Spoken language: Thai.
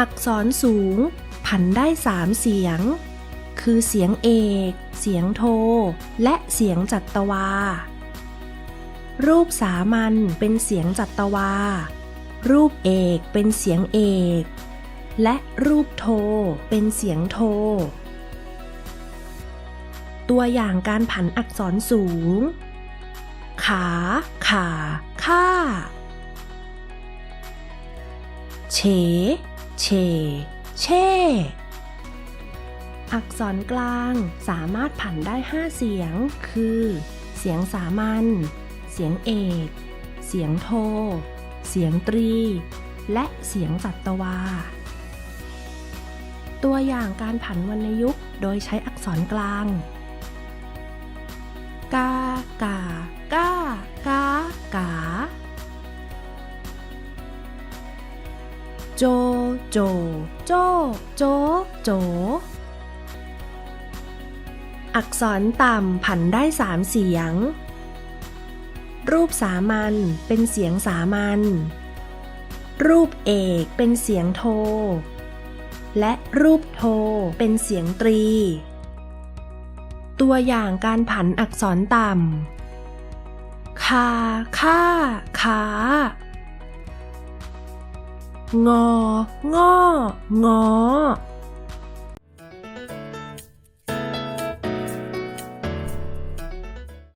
อักษรสูง ผันได้สามเสียง คือเสียงเอก เสียงโท และเสียงจัตวา รูปสามัญเป็นเสียงจัตวา รูปเอกเป็นเสียงเอก และรูปโทเป็นเสียงโท ตัวอย่างการผันอักษรสูง ขา ขาค่าเฉ เฉเช่ อักษรกลางสามารถผันได้ 5 เสียง คือ เสียงสามัญ เสียงเอก เสียงโท เสียงตรี และเสียงจัตวา ตัวอย่างการผันวรรณยุกต์โดยใช้อักษรกลาง กากา โจ โจ โจ โจ โจ อักษรต่ำผันได้สามเสียง รูปสามัญเป็นเสียงสามัญ รูปเอกเป็นเสียงโท และรูปโทเป็นเสียงตรี ตัวอย่างการผันอักษรต่ำคาค่าขา งององอ